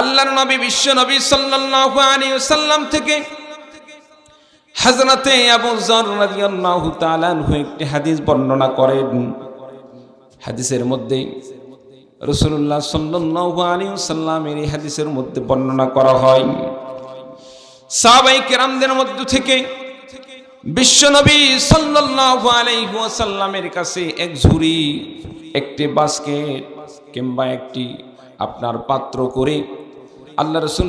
আল্লাহর নবী, বিশ্ব নবী সাল্লাল্লাহু আলাইহি ওয়াসাল্লাম থেকে হযরতে আবু যর রাদিয়াল্লাহু তাআলা আনহু একটি হাদিস বর্ণনা করেন। হাদিসের মধ্যে রাসূলুল্লাহ সাল্লাল্লাহু আলাইহি ওয়াসাল্লামের এই হাদিসের মধ্যে বর্ণনা করা হয়। সাহাবাই কেরামদের মধ্য থেকে বিশ্বনবী সাল্লাল্লাহু আলাইহি ওয়াসাল্লামের কাছে এক ঝুড়ি, একটি বাস্কেট কিংবা একটি আপনার পাত্র করে আল্লাহ রসুল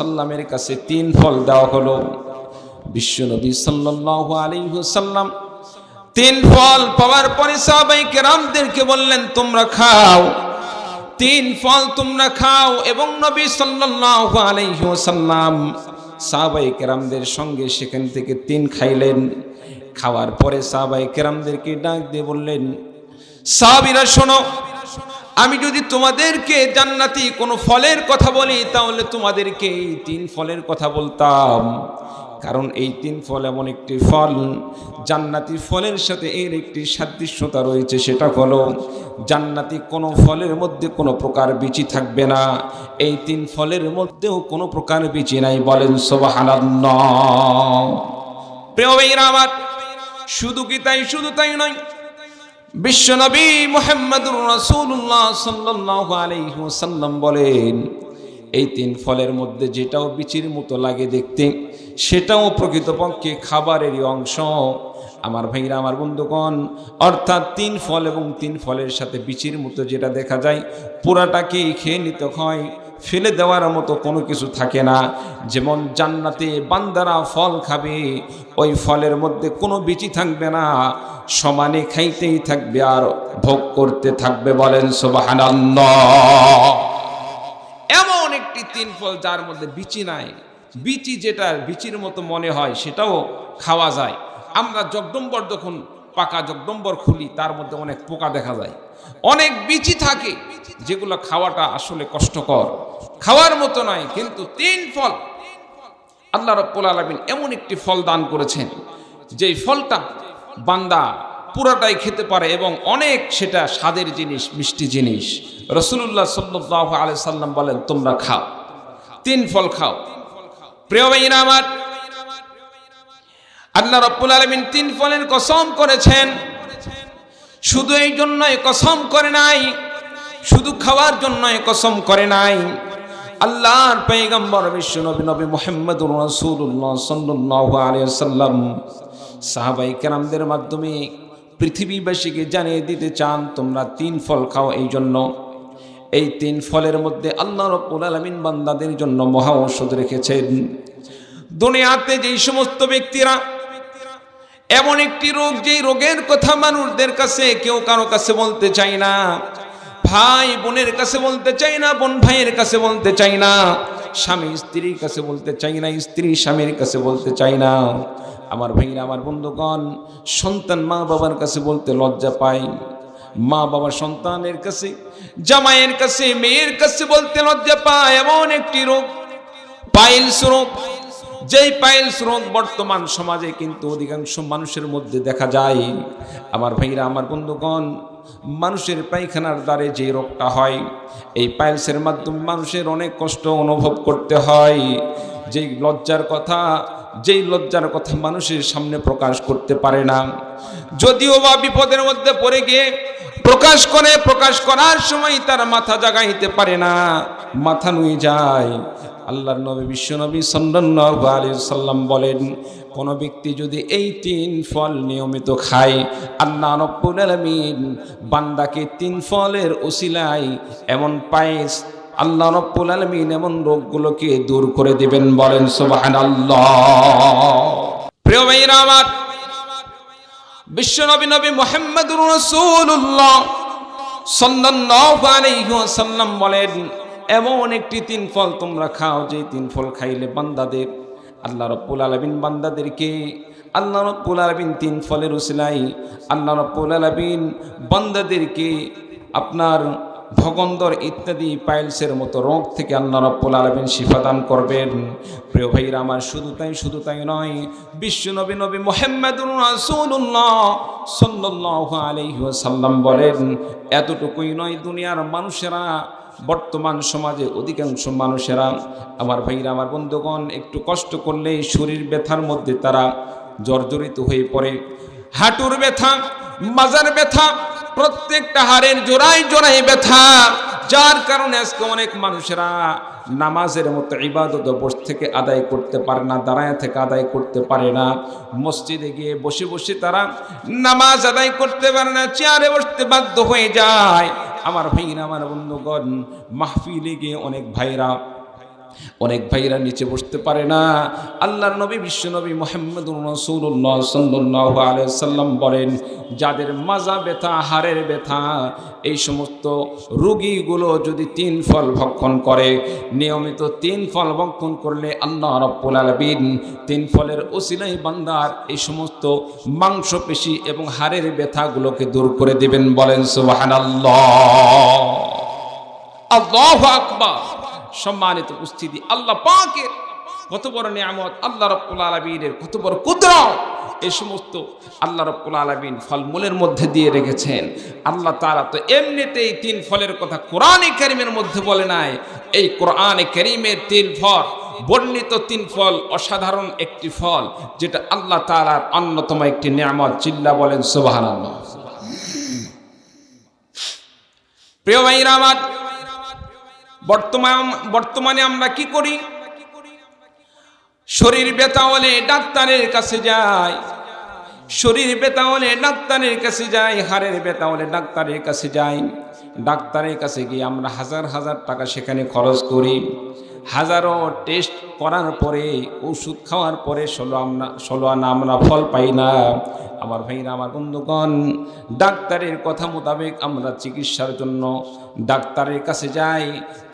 সাল্লামের কাছে তিন ফল দেওয়া হলো। বিশ্বনবী সাল্লাল্লাহু আলাইহি ওয়াসাল্লাম তিন ফল পাওয়ার পরে সাহাবাই কেরামদেরকে বললেন, তোমরা খাও। তিন ফল তোমরা খাও এবং নবী সাল্লাল্লাহু আলাইহি ওয়াসাল্লাম সাহাবাই কেরামদের সঙ্গে সেখান থেকে তিন খাইলেন। খাওয়ার পরে সাহাবাই কেরামদেরকে ডাক দিয়ে বললেন, সাহাবিরা, শোনো আমি যদি তোমাদেরকে জান্নাতি কোনো ফলের কথা বলি, তাহলে তোমাদেরকে এই তিন ফলের কথা বলতাম। কারণ এই তিন ফল এমন একটি ফল, জান্নাতি ফলের সাথে এর একটি সাদৃশ্যতা রয়েছে, সেটা হলো জান্নাতি কোনো ফলের মধ্যে কোনো প্রকার বিচি থাকবে না। এই তিন ফলের মধ্যেও কোনো প্রকার বিচি নাই, বলেন সোবাহানাল্লাহ। প্রিয় আমার, শুধু কি তাই, শুধু তাই নয় বিশ্বনবী মোহাম্মদুর রাসূলুল্লাহ সাল্লাল্লাহু আলাইহি ওয়াসাল্লাম বলেন, এই তিন ফলের মধ্যে যেটাও বিচির মতো লাগে দেখতে, সেটাও প্রকৃতপক্ষে খাবারেরই অংশ। আমার ভাইরা, আমার বন্ধুগণ, অর্থাৎ তিন ফল এবং তিন ফলের সাথে বিচির মতো যেটা দেখা যায়, পুরাটাকেই খেয়ে নিতে হয়। ফেলে দেওয়ার মতো কোনো কিছু থাকে না। যেমন জান্নাতে বান্দারা ফল খাবে, ওই ফলের মধ্যে কোনো বিচি থাকবে না। সমানে খাইতেই থাকবে আর ভোগ করতে থাকবে বলেন সুবহানাল্লাহ। এমন একটি তিন ফল যার মধ্যে বিচি নাই। বিচি যেটা, বিচির মতো মনে হয়, সেটাও খাওয়া যায়। আমরা জগদম্বর যখন পাকা জগদম্বর খুলি, তার মধ্যে অনেক পোকা দেখা যায়। অনেক বিচি থাকে, যেগুলো খাওয়াটা আসলে কষ্টকর। খাওয়ার মতো নয়, কিন্তু তিন ফল। আল্লাহ রব্বুল আলমিন এমন একটি ফল দান করেছেন, যেই ফলটা বান্দা পুরাটাই খেতে পারে এবং অনেক সেটা স্বাদের জিনিস, মিষ্টি জিনিস। রসুল্লাহ সাল্লাহ আলি সাল্লাম বলেন, তোমরা খাও, তিন ফল খাও। প্রিয় ভাইরা আমার আল্লাহ রব্বুল আলমিন তিন ফলের কসম করেছেন। শুধু এই জন্যই কসম করে নাই, শুধু খাওয়ার জন্যই কসম করে নাই। আল্লাহর পেগম্বর বিশ্ব নবী নবী মোহাম্মদ রাসূলুল্লাহ সাল্লাল্লাহু আলাইহি সাল্লাম সাহাবাই কেরামদের মাধ্যমে পৃথিবীবাসীকে জানিয়ে দিতে চান, তোমরা তিন ফল খাও এই জন্য। এই তিন ফলের মধ্যে আল্লাহ রব্বুল আলামিন বান্দাদের জন্য মহা ঔষধ রেখেছেন। দুনিয়াতে যেই সমস্ত ব্যক্তিরা এমন একটি রোগ যেই রোগের কথা মানুষদের কাছে, কেউ কারও কাছে বলতে চায় না। ভাই বোনের কাছে বলতে চাই না, বোন ভাইয়ের কাছে বলতে চাই না, স্বামী স্ত্রীর কাছে বলতে চাই না, স্ত্রী স্বামীর কাছে বলতে চাই না। আমার ভাইরা, আমার বন্ধুগণ, সন্তান মা বাবার কাছে বলতে লজ্জা পায়। মা বাবা সন্তানের কাছে, জামাইয়ের কাছে, মেয়ের কাছে বলতে লজ্জা পায়। এমন একটি রোগ, পাইলস রোগ যেই পাইলস রোগ বর্তমান সমাজে কিন্তু অধিকাংশ মানুষের মধ্যে দেখা যায়। আমার ভাইরা, আমার বন্ধুগণ, মানুষের পায়খানার দ্বারে যে রোগটা হয়, এই পাইলসের মাধ্যমে মানুষের অনেক কষ্ট অনুভব করতে হয়। যেই লজ্জার কথা, যেই লজ্জার কথা মানুষের সামনে প্রকাশ করতে পারে না। যদিও বা বিপদের মধ্যে পড়ে গিয়ে প্রকাশ করে, প্রকাশ করার সময় তার মাথা জাগাইতে পারে না। মাথা নুয়ে যায়। আল্লাহর নবী বিশ্বনবী সাল্লাল্লাহু আলাইহি সাল্লাম বলেন, কোন ব্যক্তি যদি এই তিন ফল নিয়মিত খায়, আল্লাহ রব্বুল আলামিন বান্দাকে তিন ফলের ওসিলায় এমন পায়েস, আল্লাহ রব্বুল আলামিন এমন রোগগুলোকে দূর করে দিবেন বলেন, সুবহানাল্লাহ। প্রিয় ভাইরা আমার বিশ্বনবী নবী মোহাম্মদ রসুল্লাহ ওয়াসাল্লাম বলেন, এমন একটি তিন ফল তোমরা খাও যে তিন ফল খাইলে বান্দাদের, আল্লাহ রব্বুল আলমিন বান্দাদেরকে, আল্লাহ রব্বুল আলমিন তিন ফলের উসিলাই আল্লাহ রব্বুল আলমিন বান্দাদেরকে আপনার ভগন্দর ইত্যাদি পাইলসের মতো রোগ থেকে আল্লাহ রব্বুল আলমিন শিফাদান করবেন। প্রিয় ভাইরা আমার, শুধু তাই শুধু তাই নয়, বিশ্ব নবী নবী মোহাম্মদুর রাসূলুল্লাহ বলেন, এতটুকুই নয় দুনিয়ার মানুষেরা, বর্তমান সমাজে অধিকাংশ মানুষেরা। আমার ভাইরা, আমার বন্ধুগণ, একটু কষ্ট করলেই শরীর ব্যথার মধ্যে তারা জর্জরিত হয়ে পড়ে। হাঁটুর ব্যথা, মাজার ব্যথা প্রত্যেকটা হাড়ের জোড়ায় জোড়ায় ব্যথা। যার কারণে আজকে অনেক মানুষেরা নামাজের মতো ইবাদত বস থেকে আদায় করতে পারে না, দাঁড়ায় থেকে আদায় করতে পারে না। মসজিদে গিয়ে বসে বসে তারা নামাজ আদায় করতে পারে না, চেয়ারে বসতে বাধ্য হয়ে যায়। আমার ভাইরা, আমার বন্ধুগণ, মাহফিলে গিয়ে অনেক ভাইরা অনেক ভাইরা নিচে বসতে পারে না। আল্লাহর নবী বিশ্বনবী মোহাম্মদ রসুল্লাহ সাল্লাহ আলাইসাল্লাম বলেন, যাদের মাজা ব্যথা, হাড়ের ব্যথা, এই সমস্ত রুগীগুলো যদি তিন ফল ভক্ষণ করে, নিয়মিত তিন ফল ভক্ষণ করলে আল্লাহ রব্বুল আলবিন তিন ফলের ওসিলাই বান্দার এই সমস্ত মাংসপেশি এবং হাড়ের ব্যথাগুলোকে দূর করে দিবেন বলেন আল্লাহ আল্লাহ আকবার। সম্মানিত উপস্থিতি। আল্লাহ পাকের কত বড় নিয়ামত, আল্লাহ রব্বুল আলমিনের কত বড় কুদরত। এই সমস্ত আল্লাহ রব্বুল আলমিন ফলমূলের মধ্যে দিয়ে রেখেছেন। আল্লাহ তারা তো এমনিতেই তিন ফলের কথা কোরআনে করিমের মধ্যে বলে নাই। এই কোরআনে করিমের তিন ফল, বর্ণিত তিন ফল অসাধারণ একটি ফল, যেটা আল্লাহ তালার অন্যতম একটি নিয়ামত, চিল্লা বলেন সুবাহ প্রিয় ভাইরা আমার বর্তমান, বর্তমানে আমরা কি করি? শরীর বেতা হলে ডাক্তারের কাছে যাই। শরীর বেতা হলে ডাক্তারের কাছে যাই, হাড়ের বেতা হলে ডাক্তারের কাছে যাই। ডাক্তারের কাছে গিয়ে আমরা হাজার হাজার টাকা সেখানে খরচ করি। হাজারো টেস্ট করার পরে, ওষুধ খাওয়ার পরে ষোলো আমরা, ষোলো আনা আমরা ফল পাই না আমার ভাইরা, আমার বন্ধুগণ, ডাক্তারের কথা মোতাবেক আমরা চিকিৎসার জন্য ডাক্তারের কাছে যাই।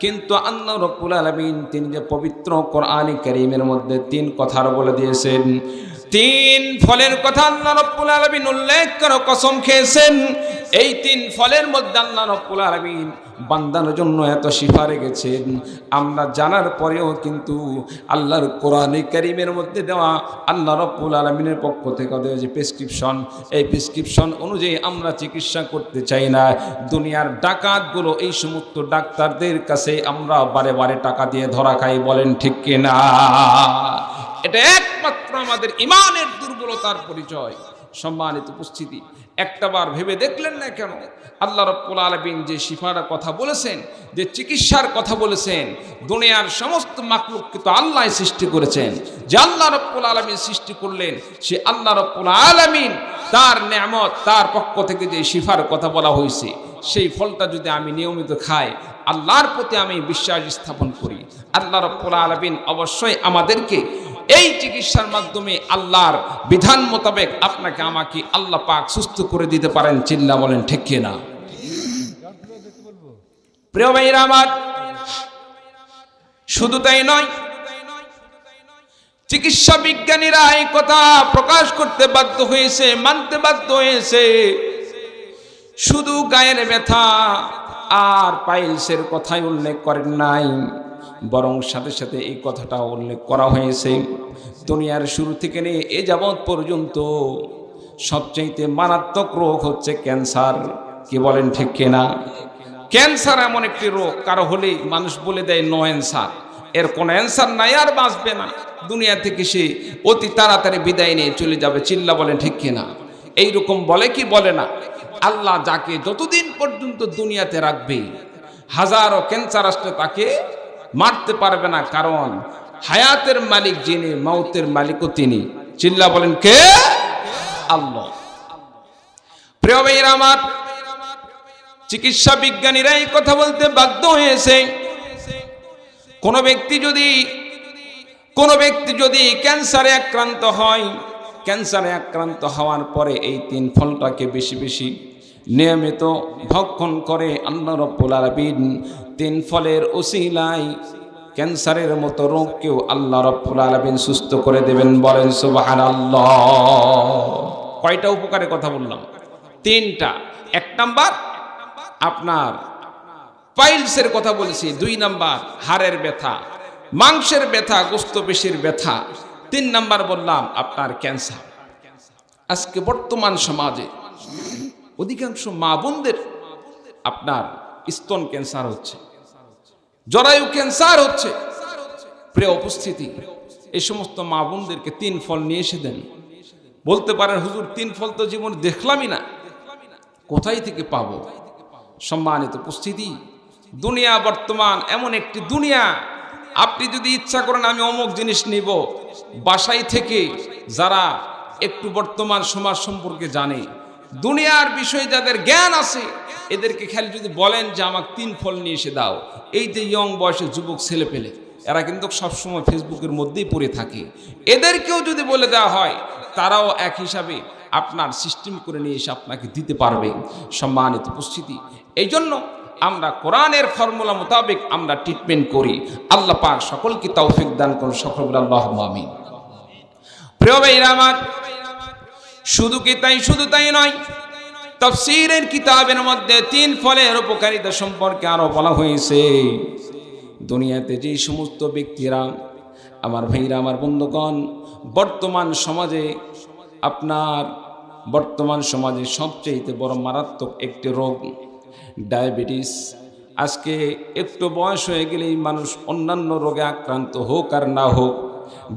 কিন্তু আল্লাহ রব্বুল আলমিন তিনি যে পবিত্র কোরআনী করিমের মধ্যে তিন কথার বলে দিয়েছেন। তিন ফলের কথা আল্লাহ রব্বুল আলমিন উল্লেখ করে কসম খেয়েছেন। এই তিন ফলের মধ্যে আল্লাহ রব্বুল আলমিন বান্দানোর জন্য এত শিফা রেখেছেন। আমরা জানার পরেও কিন্তু আল্লাহর কোরআনে করিমের মধ্যে দেওয়া আল্লাহ রব্বুল আলমিনের পক্ষ থেকে দেওয়া যে প্রেসক্রিপশন এই প্রেসক্রিপশন অনুযায়ী আমরা চিকিৎসা করতে চাই না। দুনিয়ার ডাকাতগুলো, এই সমস্ত ডাক্তারদের কাছে আমরা বারে বারে টাকা দিয়ে ধরা খাই, বলেন ঠিক কিনা? এটা একমাত্র আমাদের ইমানের দুর্বলতার পরিচয়। সম্মানিত উপস্থিতি। একটাবার ভেবে দেখলেন না কেন? আল্লাহ রব্বুল আলমিন যে শিফার কথা বলেছেন, যে চিকিৎসার কথা বলেছেন, দুনিয়ার সমস্ত মাকলুককে তো আল্লাহ সৃষ্টি করেছেন। যে আল্লাহ রব্বুল আলমিন সৃষ্টি করলেন, সে আল্লাহ রব্বুল আলমিন তার নেয়ামত, তার পক্ষ থেকে যে শিফার কথা বলা হয়েছে, সেই ফলটা যদি আমি নিয়মিত খাই, আল্লাহর প্রতি আমি বিশ্বাস স্থাপন করি। আল্লাহ রব্বুল আলমিন অবশ্যই আমাদেরকে এই চিকিৎসার মাধ্যমে আল্লাহর বিধান মোতাবেক আপনাকে আমাকে আল্লাহ পাক সুস্থ করে দিতে পারেন, চিল্লা বলেন, ঠিক না? প্রিয় ভাইরা আমার, শুধু তাই নয়, চিকিৎসা বিজ্ঞানীরা এই কথা প্রকাশ করতে বাধ্য হয়েছে, মানতে বাধ্য হয়েছে। শুধু গায়ের ব্যথা আর পাইলসের কথাই উল্লেখ করেন নাই। বরং সাথে সাথে এই কথাটা উল্লেখ করা হয়েছে। দুনিয়ার শুরু থেকে নিয়ে এ যাবৎ পর্যন্ত সবচাইতে মারাত্মক রোগ হচ্ছে ক্যান্সার। কি বলেন ঠিক কিনা? ক্যান্সার এমন একটি রোগ, কারও হলেই মানুষ বলে দেয় নো অ্যান্সার এর কোনো অ্যান্সার নাই, আর বাঁচবে না। দুনিয়া থেকে সে অতি তাড়াতাড়ি বিদায় নিয়ে চলে যাবে, চিল্লা বলেন ঠিক কিনা? এইরকম বলে কি বলে না? আল্লাহ যাকে যতদিন পর্যন্ত দুনিয়াতে রাখবে, হাজারো ক্যান্সার আসলে তাকে মারতে পারবে না, কারণ হায়াতের মালিক যিনি মৌতের মালিকও তিনি। চিল্লা বলেন, কে? আল্লাহ। প্রিয় ভাইয়ের আমার, চিকিৎসা বিজ্ঞানীরা এই কথা বলতে বাধ্য হয়েছে। কোন ব্যক্তি যদি, কোন ব্যক্তি যদি ক্যান্সারে আক্রান্ত হয়, ক্যান্সারে আক্রান্ত হওয়ার পরে এই তিন ফলটাকে বেশি বেশি নিয়মিত ভক্ষণ করে আল্লাহ রব্বুল আলবিন তিন ফলের ওসিলাই ক্যান্সারের মতো রোগকেও আল্লাহ রব্বুল আলবিন সুস্থ করে দেবেন বলেন সুবাহান কয়টা উপকারের কথা বললাম? তিনটা। এক নাম্বার, আপনার পাইলসের কথা বলেছি, দুই নাম্বার হাড়ের ব্যথা, মাংসের ব্যথা, গোস্ত পেশির ব্যথা। তিন নাম্বার বললাম, আপনার ক্যান্সার। আজকে বর্তমান সমাজে অধিকাংশ মা বোনদের আপনার স্তন ক্যান্সার হচ্ছে, জরায়ু ক্যান্সার হচ্ছে। প্রিয় উপস্থিতি, এই সমস্ত মা বোনদেরকে তিন ফল নিয়ে এসে দেন। বলতে পারেন, হুজুর, তিন ফল তো জীবনে দেখলামই না। কোথায় থেকে পাবো? সম্মানিত উপস্থিতি, দুনিয়া বর্তমান এমন একটি দুনিয়া। আপনি যদি ইচ্ছা করেন, আমি অমুক জিনিস নিব। বাসায় থেকে যারা একটু বর্তমান সমাজ সম্পর্কে জানে, দুনিয়ার বিষয়ে যাদের জ্ঞান আছে এদেরকে খালি যদি বলেন যে আমাকে তিন ফল নিয়ে এসে দাও, এই যে ইয়ং বয়সের যুবক ছেলে পেলে, এরা কিন্তু সবসময় ফেসবুকের মধ্যেই পড়ে থাকে। এদেরকেও যদি বলে দেওয়া হয়, তারাও এক হিসাবে আপনার সিস্টেম করে নিয়ে এসে আপনাকে দিতে পারবে সম্মানিত উপস্থিতি। এই জন্য আমরা কোরআনের ফর্মুলা মোতাবেক আমরা ট্রিটমেন্ট করি। আল্লাহ পাক সকলকে তৌফিক দান করুন সকল আল্লাহ আমিন। প্রিয় ভাইরা আমার, শুধু কি তাই, শুধু তাই নয় তফসিরের কিতাবের মধ্যে তিন ফলের উপকারিতা সম্পর্কে আরও বলা হয়েছে। দুনিয়াতে যে সমস্ত ব্যক্তিরা, আমার ভাইরা, আমার বন্ধুগণ, বর্তমান সমাজে আপনার বর্তমান সমাজে সবচেয়ে বড় মারাত্মক একটি রোগ, ডায়াবেটিস। আজকে একটু বয়স হয়ে গেলেই মানুষ অন্যান্য রোগে আক্রান্ত হোক আর না হোক,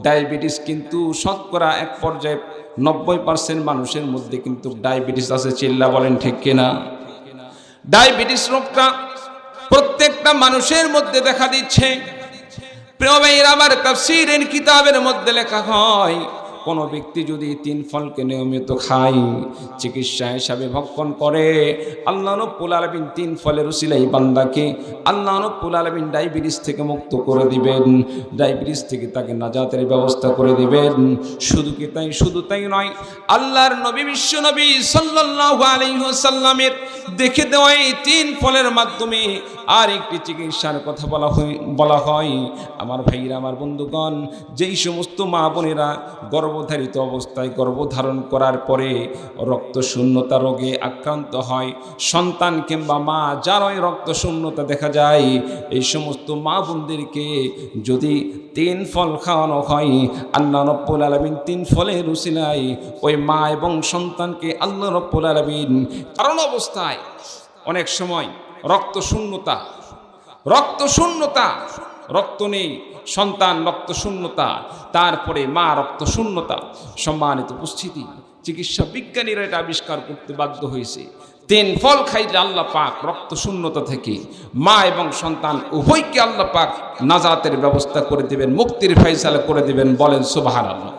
ডায়াবেটিস কিন্তু শতকরা এক পর্যায়ে নব্বই পার্সেন্ট মানুষের মধ্যে কিন্তু ডায়াবেটিস আছে, চিল্লা বলেন ঠিক কিনা? ডায়াবেটিস রোগটা প্রত্যেকটা মানুষের মধ্যে দেখা দিচ্ছে। প্রিয় আমার তাফসীরের কিতাবের মধ্যে লেখা হয় কোনো ব্যক্তি যদি তিন ফলকে নিয়মিত খায়, চিকিৎসা হিসাবে ভক্ষণ করে, আল্লাহ নব্বুল আলমিন তিন ফলের উসিলাই বান্দাকে আল্লাহ নব্বুল আলমিন ডায়াবেটিস থেকে মুক্ত করে দিবেন। ডায়াবেটিস থেকে তাকে নাজাতের ব্যবস্থা করে দিবেন। শুধু কি তাই? শুধু তাই নয়, আল্লাহর নবী বিশ্ব নবী সাল্লাল্লাহু আলাইহি ওয়াসাল্লামের দেখে দেওয়া এই তিন ফলের মাধ্যমে আর একটি চিকিৎসার কথা বলা হয় বলা হয়। আমার ভাইরা, আমার বন্ধুগণ, যেই সমস্ত মা বোনেরা গর্ভধারিত অবস্থায় গর্ভধারণ করার পরে রক্ত শূন্যতা রোগে আক্রান্ত হয়। সন্তান কিংবা মা, যারই রক্ত শূন্যতা দেখা যায়, এই সমস্ত মা বোনদেরকে যদি তিন ফল খাওয়ানো হয়, আল্লাহ রব্বুল আলমিন তিন ফলের রুসিলাই ওই মা এবং সন্তানকে আল্লাহ রব্বুল আলমিন কারণ অবস্থায় অনেক সময় রক্ত শূন্যতা রক্ত শূন্যতা রক্ত নেই। সন্তান রক্ত শূন্যতা, তারপরে মা রক্ত শূন্যতা, সম্মানিত উপস্থিতি, চিকিৎসা বিজ্ঞানীরা এটা আবিষ্কার করতে বাধ্য হয়েছে। তিন ফল খাইলে আল্লাহ পাক রক্ত শূন্যতা থেকে মা এবং সন্তান উভয়কে আল্লাহ পাক নাজাতের ব্যবস্থা করে দিবেন, মুক্তির ফয়সালা করে দিবেন, বলেন সুবাহ আল্লাহ